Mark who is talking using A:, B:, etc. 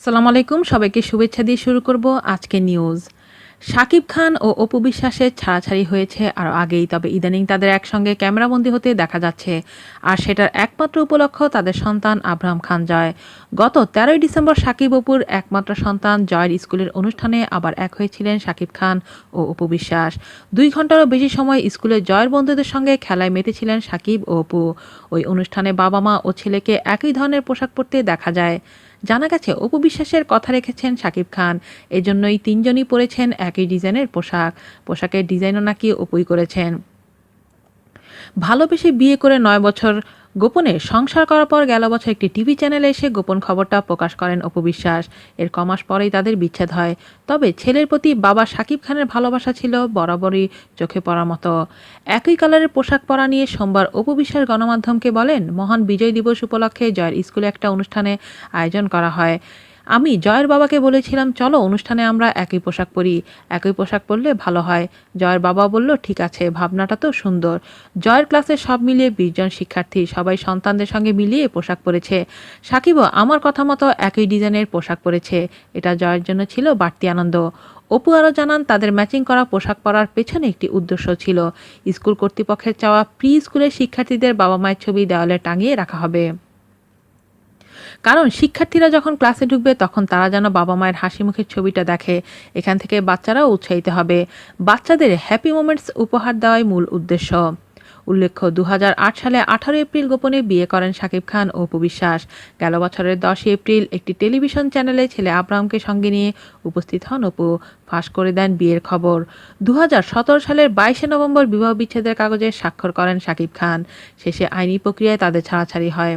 A: আসসালামু আলাইকুম, সবাইকে শুভেচ্ছা দিয়ে শুরু করব আজকে নিউজ শাকিব খান ও অপু বিশ্বাসের ছাড়াছাড়ি হয়েছে আরও আগেই, তবে ইদানিং তাদের একসঙ্গে ক্যামেরাবন্দি হতে দেখা যাচ্ছে। আর সেটার একমাত্র উপলক্ষ তাদের সন্তান আব্রাহাম খান জয়। গত তেরোই ডিসেম্বর শাকিব অপুর একমাত্র সন্তান জয়ের স্কুলের অনুষ্ঠানে আবার এক হয়েছিলেন শাকিব খান ও অপু বিশ্বাস। দুই ঘন্টারও বেশি সময় স্কুলে জয়ের বন্ধুদের সঙ্গে খেলায় মেতেছিলেন শাকিব ও অপু। ওই অনুষ্ঠানে বাবা মা ও ছেলেকে একই ধরনের পোশাক পরতে দেখা যায়। জানা গেছে, অপু বিশ্বাসের কথা রেখেছেন শাকিব খান। এজন্যই তিনজনই পরেছেন একই ডিজাইনের পোশাক। পোশাকের ডিজাইনও নাকি অপুই করেছেন। ভালোবেসে বিয়ে করে নয় বছর গোপনে সংসার করার পর গেল বছর একটি টিভি চ্যানেলে এসে গোপন খবরটা প্রকাশ করেন অপু বিশ্বাস। এর কমাস পরেই তাদের বিচ্ছেদ হয়। তবে ছেলের প্রতি বাবা শাকিব খানের ভালোবাসা ছিল বরাবরই চোখে পড়ার মতো। একই কালারের পোশাক পরা নিয়ে সোমবার অপু বিশ্বাস গণমাধ্যমকে বলেন, মহান বিজয় দিবস উপলক্ষে জয়ের স্কুলে একটা অনুষ্ঠানে আয়োজন করা হয়। আমি জয়ের বাবাকে বলেছিলাম, চলো অনুষ্ঠানে আমরা একই পোশাক পরি। একই পোশাক পরলে ভালো হয়। জয়ের বাবা বলল, ঠিক আছে, ভাবনাটা তো সুন্দর। জয়ের ক্লাসে সব মিলিয়ে বিশ জন শিক্ষার্থী, সবাই সন্তানদের সঙ্গে মিলিয়ে পোশাক পরেছে। সাকিবও আমার কথা মতো একই ডিজাইনের পোশাক পরেছে। এটা জয়ের জন্য ছিল বাড়তি আনন্দ। অপু আরও জানান, তাদের ম্যাচিং করা পোশাক পরার পেছনে একটি উদ্দেশ্য ছিল। স্কুল কর্তৃপক্ষের চাওয়া প্রি স্কুলের শিক্ষার্থীদের বাবা মায়ের ছবি দেওয়ালে টাঙিয়ে রাখা হবে। কারণ শিক্ষার্থীরা যখন ক্লাসে ঢুকবে, তখন তারা যেন বাবা মায়ের হাসি মুখের ছবিটা দেখে। এখান থেকে বাচ্চারাও উৎসাহিত হবে। বাচ্চাদের হ্যাপি মোমেন্টস উপহার দেওয়াই মূল উদ্দেশ্য। উল্লেখ্য দু হাজার আট সালে আঠারো এপ্রিল গোপনে বিয়ে করেন শাকিব খান ও বিশ্বাস। গেল বছরের দশই এপ্রিল একটি টেলিভিশন চ্যানেলে ছেলে আব্রাহামকে সঙ্গে নিয়ে উপস্থিত হন অপু। ফাঁস করে দেন বিয়ের খবর। দু হাজার সতেরো সালের বাইশে নভেম্বর বিবাহ বিচ্ছেদের কাগজে স্বাক্ষর করেন শাকিব খান। শেষে আইনি প্রক্রিয়ায় তাদের ছাড়াছাড়ি হয়।